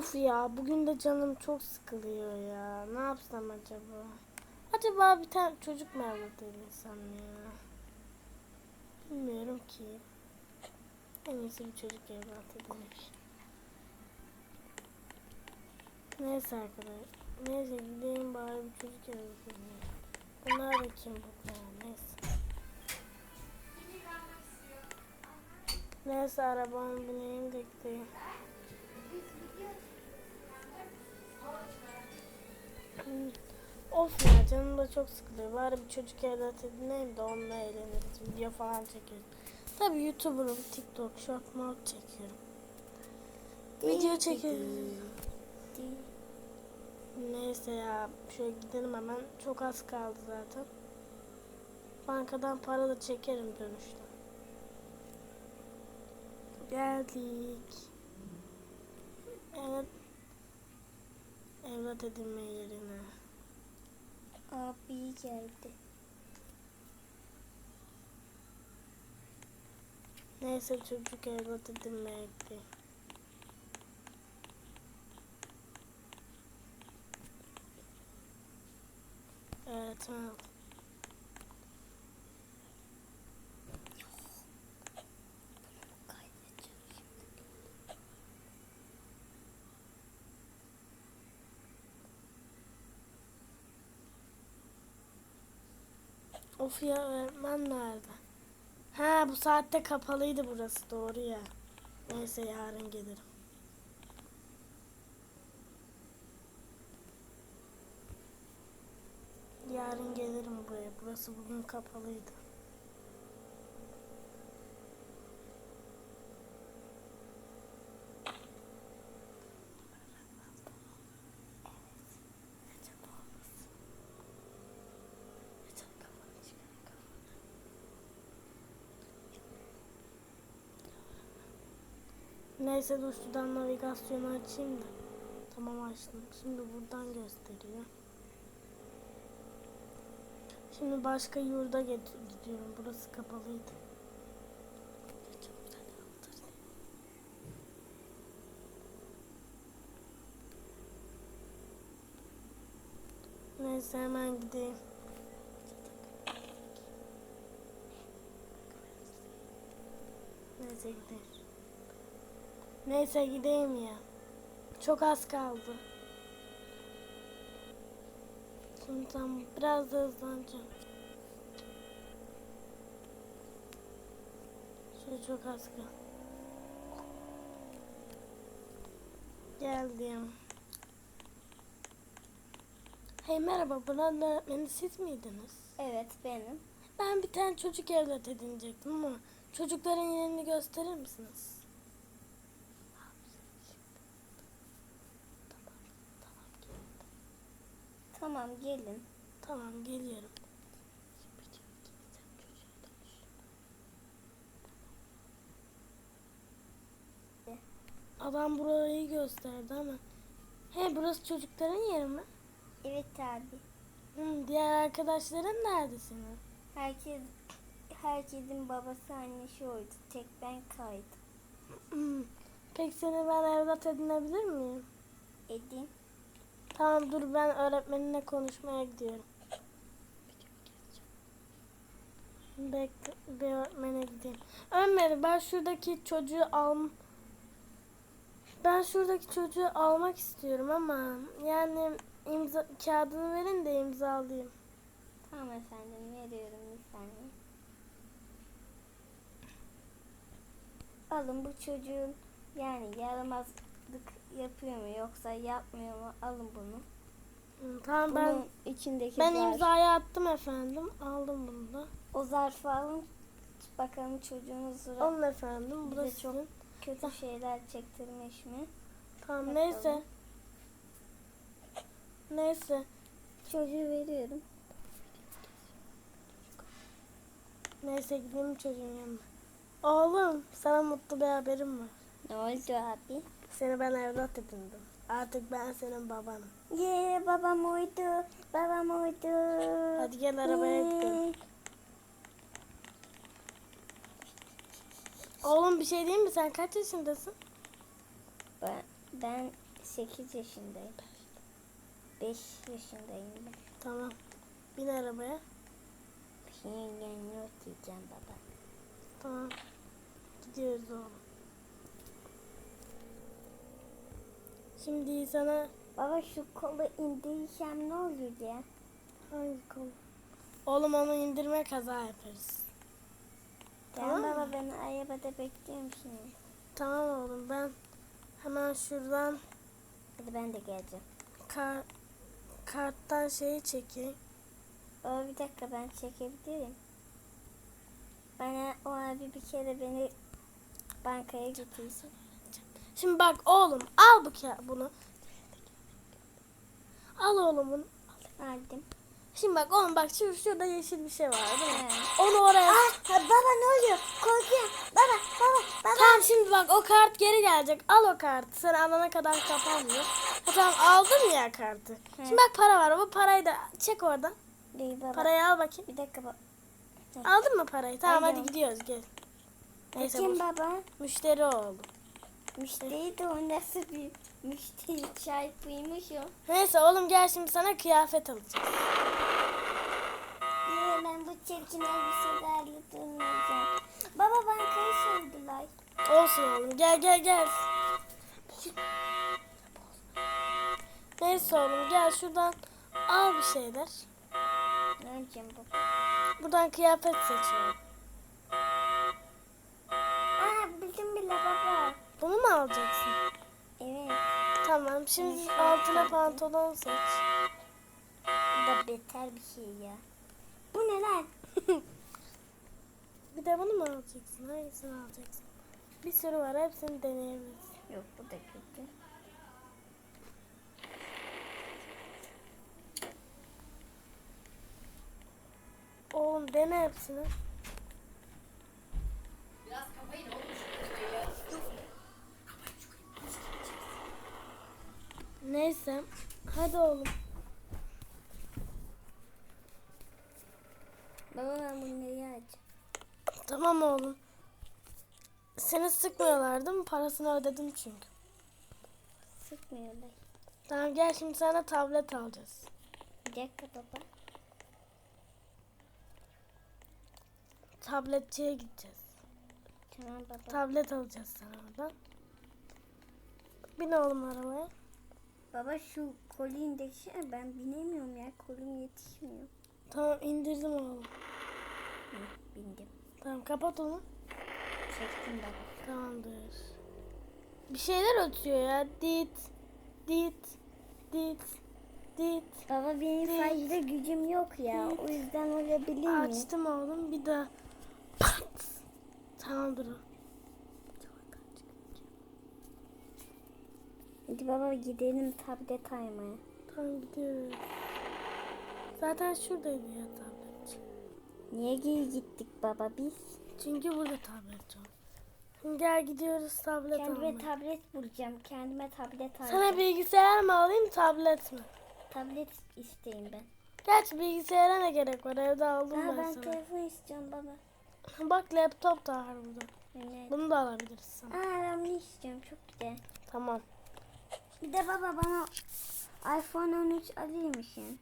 Of ya bugün de canım çok sıkılıyor ya. Ne yapsam acaba? Acaba bir tane çocuk mu evlat edinsem ya? Bilmiyorum ki. En iyisi bir çocuk edinir. Neyse arkadaşlar. Neyse gideyim bari bir çocuk evlat edineyim. Bunlar da kim bu? Neyse. Neyse arabama bineyim de gideyim. Of ya canım da çok sıkılıyor. Bari bir çocuk evlat edineyim de onunla eğleniriz. Video falan çekeriz. Tabii YouTuber'ım, TikTok, short mort çekiyorum. Video çekiyorum. Neyse ya şöyle gidelim hemen. Çok az kaldı zaten. Bankadan para da çekerim dönüşte. Geldik. Evet. Evlat edinme yerine. Abi geldi. Neyse çocuk evlat edinmeye gitti. Evet tamam. Of ya öğretmen nerede? Ha bu saatte kapalıydı burası doğru ya. Neyse yarın gelirim. Yarın gelirim buraya. Burası bugün kapalıydı. Neyse dur şuradan navigasyonu açayım da. Tamam açtım. Şimdi buradan gösteriyor. Şimdi başka yurda gidiyorum. Burası kapalıydı. Neyse hemen gideyim. Neyse gideyim. Neyse gideyim ya. Çok az kaldı. Şimdi tam biraz da hızlanacağım. Şöyle çok az kaldı. Geldim. Hey merhaba, buranın öğretmeni siz miydiniz? Evet benim. Ben bir tane çocuk evlat edinecektim ama çocukların yerini gösterir misiniz? Tamam gelin. Tamam geliyorum. Adam burayı gösterdi ama. He burası çocukların yeri mi? Evet abi. Hı, diğer arkadaşların nerede senin? Herkes herkesin babası annesi oydu. Tek ben kaydım. Peki seni ben evlat edinebilir miyim? Edin. Tamam dur ben öğretmeninle konuşmaya gidiyorum. Bekle bir öğretmene gideyim. Ömer ben şuradaki çocuğu al ben şuradaki çocuğu almak istiyorum ama yani imza kağıdını verin de imzalayayım. Tamam efendim veriyorum bir saniye. Alın bu çocuğun yani yaramazlık yapıyor mu yoksa yapmıyor mu? Alın bunu. Hı, tamam Bunun ben içindeki ben zarf. imzayı attım efendim. Aldım bunu da. O zarfı alın. Bakalım çocuğunuz Alın efendim. Bu da Bize çok- sizin. kötü şeyler çektirmiş mi? Tamam bakalım. neyse. Neyse. Çocuğu veriyorum. Neyse gideyim çocuğun yanına. Oğlum sana mutlu bir haberim var. Ne oldu abi? Seni ben evlat edindim. Artık ben senin babanım. Ye babam oydu. Babam oydu. Hadi gel arabaya gidelim. Yee. Oğlum bir şey diyeyim mi? Sen kaç yaşındasın? Ben, ben 8 yaşındayım. 5 yaşındayım ben. Tamam. Bin arabaya. Senin yanına oturacağım baba. Tamam. Gidiyoruz oğlum. Şimdi sana Baba şu kolu indirirsem ne olur ya? hangi konu? Oğlum onu indirme kaza yaparız. Tamam Tamam baba mı? ben arabada bekliyorum şimdi. Tamam oğlum ben hemen şuradan Hadi ben de geleceğim. kar, karttan şeyi çekeyim. Baba bir dakika ben çekebilirim. Bana o abi bir kere beni bankaya götürsün. Şimdi bak oğlum al bu ka- bunu. Al oğlum bunu. Aldım. Şimdi bak oğlum bak şu şurada yeşil bir şey var değil mi? He. Onu oraya. Ha, baba ne oluyor? Korkuyorum. Baba baba baba. Tamam şimdi bak o kart geri gelecek. Al o kartı. Sen alana kadar kapanmıyor. Ha, tamam aldın ya kartı. Şimdi bak para var. Bu parayı da çek oradan. Değil baba. Parayı al bakayım. Bir dakika baba. Aldın mı parayı? Tamam hadi Aldım. gidiyoruz gel. Neyse bu baba? müşteri oldu. Müşteri de o nasıl bir müşteri çarpıymış o. Neyse oğlum gel şimdi sana kıyafet alacağız. Yine ben bu çirkin elbiselerle durmayacağım. Baba bankayı soydular. Olsun oğlum gel gel gel. Neyse oğlum gel şuradan al bir şeyler. Ne baba? Buradan kıyafet seçiyorum. Aa bildim bile baba. Mu alacaksın? Evet. Tamam şimdi altına pantolon seç. Bu da beter bir şey ya. Bu ne lan? Bir de bunu mu alacaksın? Hangisini alacaksın? Bir sürü var hepsini deneyebilirsin. Yok bu da kötü. Oğlum dene hepsini. Neyse. Hadi oğlum. Baba ben bunları aç. Tamam oğlum. Seni sıkmıyorlar değil mi? Parasını ödedim çünkü. Sıkmıyorlar. Tamam gel şimdi sana tablet alacağız. Bir dakika baba. Tabletçiye gideceğiz. Tamam baba. Tablet alacağız sana oradan. Bin oğlum arabaya. Baba şu kolindeki ben binemiyorum ya. Kolim yetişmiyor. Tamam indirdim oğlum. Hı, bindim. Tamam kapat onu. Çektim baba. Tamamdır. Bir şeyler ötüyor ya. Dit. Dit. Dit. Dit. Baba benim Değil. fazla gücüm yok ya. O yüzden olabilir mi? Açtım oğlum bir daha. Pat. Tamamdır o. Hadi baba gidelim tablet almaya. Tamam gidiyoruz. Zaten şuradaydı ya tabletçi. Niye geri gittik baba biz? Çünkü burada var. Şimdi gel gidiyoruz tablet Kendime almaya. tablet bulacağım. Kendime tablet Sana alacağım. bilgisayar mı alayım tablet mi? Tablet isteyeyim ben. Gerçi bilgisayara ne gerek var evde aldım ben, ben sana. telefon istiyorum baba. Bak laptop da var burada. Evet. Bunu da alabiliriz sana. Aa ben bunu istiyorum. Çok güzel. Tamam. Bir de baba bana iPhone 13 alır mısın?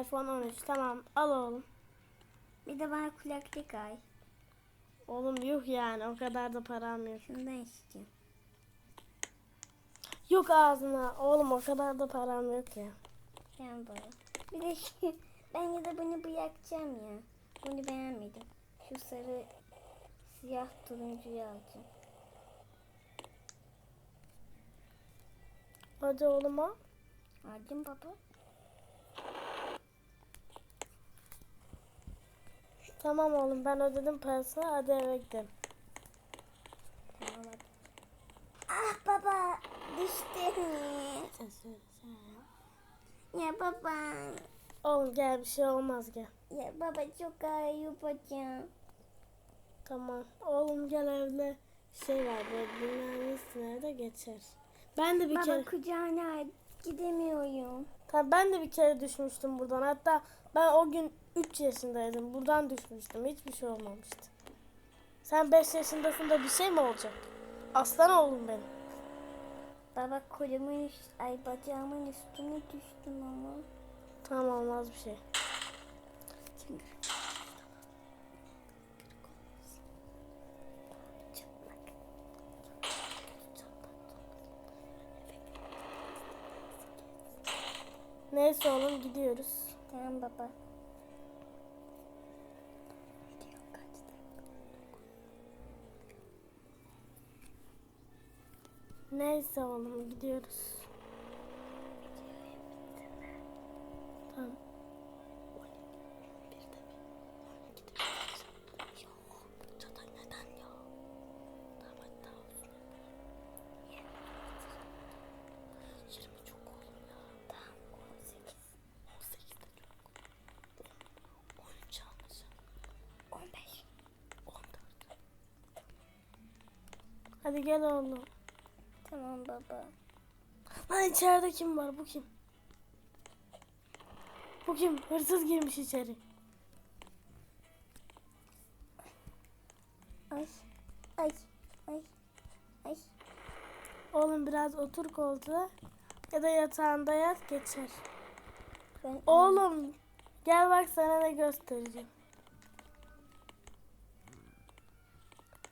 iPhone 13 tamam al oğlum. Bir de bana kulaklık al. Oğlum yuh yani o kadar da param yok. Şundan istiyorum. Yok ağzına oğlum o kadar da param yok ya. Tamam baba. Bir de şu- ben ya da bunu bırakacağım ya. Bunu beğenmedim. Şu sarı siyah turuncuyu alacağım. Hadi oğlum al. Aldım baba. Tamam oğlum ben ödedim parasını hadi eve gidelim. Tamam hadi. Ah baba söylesene Ya baba. Oğlum gel bir şey olmaz gel. Ya baba çok ağrıyor bacağım. Tamam. Oğlum gel evde şey var böyle dinlenmişsin evde geçer. Ben de bir baba kere kucağına gidemiyorum. Tabii ben de bir kere düşmüştüm buradan. Hatta ben o gün 3 yaşındaydım. Buradan düşmüştüm. Hiçbir şey olmamıştı. Sen 5 yaşındasın da bir şey mi olacak? Aslan oğlum benim. Baba kolumun üst, ay bacağımın üstüne düştüm ama. Tamam olmaz bir şey. Neyse oğlum gidiyoruz. Tamam baba. Neyse oğlum gidiyoruz. Tamam. Hadi gel oğlum. Tamam baba. Lan içeride kim var? Bu kim? Bu kim? Hırsız girmiş içeri. Ay. Ay. Ay. Ay. Oğlum biraz otur koltuğa ya da yatağında yat geçer. Ben Oğlum gel bak sana ne göstereceğim.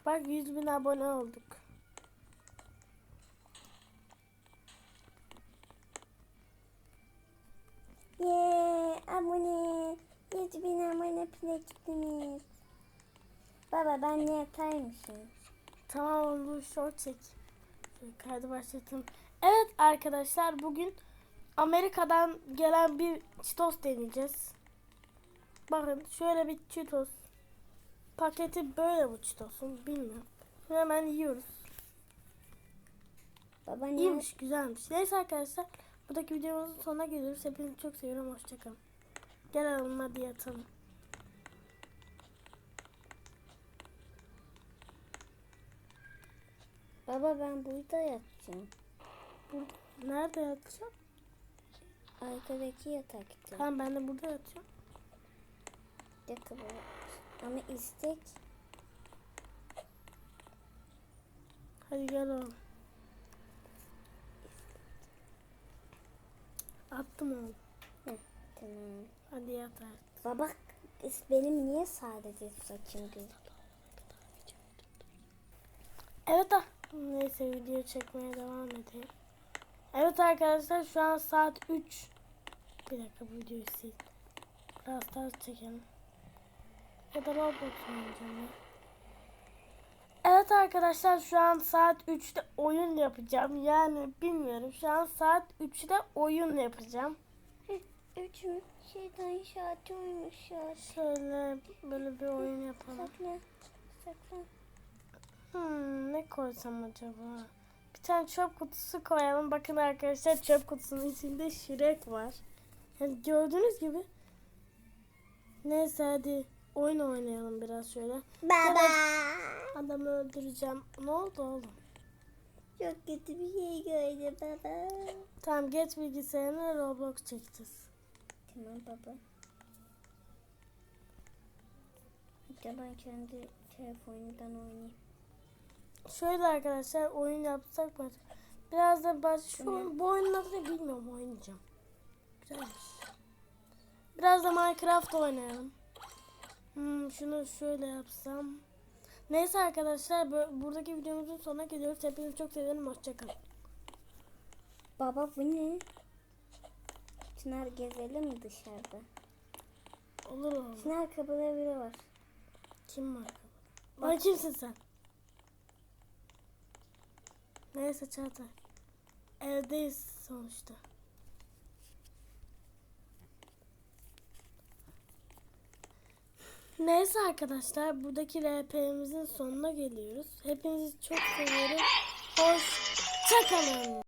Bak 100 bin abone olduk. Abone. 100 bin abone pile gittiniz. Baba ben ne yataymışım? Tamam bu short çek. Kaydı başlatayım. Evet arkadaşlar bugün Amerika'dan gelen bir Cheetos deneyeceğiz. Bakın şöyle bir Cheetos. Paketi böyle bu Cheetos'un bilmiyorum. Şimdi hemen yiyoruz. Baba? İyiymiş güzelmiş. Neyse arkadaşlar buradaki videomuzun sonuna geliyoruz. Hepinizi çok seviyorum. Hoşçakalın. Gel alalım hadi yatalım. Baba ben burada yatacağım. Nerede yatacağım? Arkadaki yatakta. Tamam ben de burada. Bir dakika. Ama istek. Hadi gel oğlum. Attım oğlum. Tamam. Hadi yat artık. Baba benim niye sadece saçım gözüküyor? Evet ah. Neyse video çekmeye devam edeyim. Evet arkadaşlar şu an saat 3. Bir dakika bu videoyu sil. Biraz daha çekelim. Ya da Roblox oynayacağım ya. Evet arkadaşlar şu an saat 3'te oyun yapacağım. Yani bilmiyorum şu an saat 3'te oyun yapacağım. Üç mü? Şeytan şartı uymuş ya. Şöyle böyle bir oyun yapalım. Sakla. Sakla. Hmm, ne koysam acaba? Bir tane çöp kutusu koyalım. Bakın arkadaşlar çöp kutusunun içinde şirek var. Yani gördüğünüz gibi. Neyse hadi oyun oynayalım biraz şöyle. Baba. Adamı öldüreceğim. Ne oldu oğlum? Çok kötü bir şey gördüm baba. Tamam geç bilgisayarına Roblox çekeceğiz. Tamam baba. Hatta ben kendi telefonumdan oynayayım. Şöyle arkadaşlar oyun yapsak mı? Biraz da baş şu oyun, bu oyunun adını bilmiyorum oynayacağım. Güzelmiş. Biraz da Minecraft oynayalım. Hmm, şunu şöyle yapsam. Neyse arkadaşlar buradaki videomuzun sonuna geliyoruz. Hepinizi çok seviyorum. Hoşçakalın. Baba bu ne? Çınar gezelim mi dışarıda? Olur oğlum. Çınar kapıda biri var. Kim var? Lan kimsin sen? Neyse Çağatay. Evdeyiz sonuçta. Neyse arkadaşlar buradaki RP'mizin sonuna geliyoruz. Hepinizi çok seviyorum. Hoşçakalın.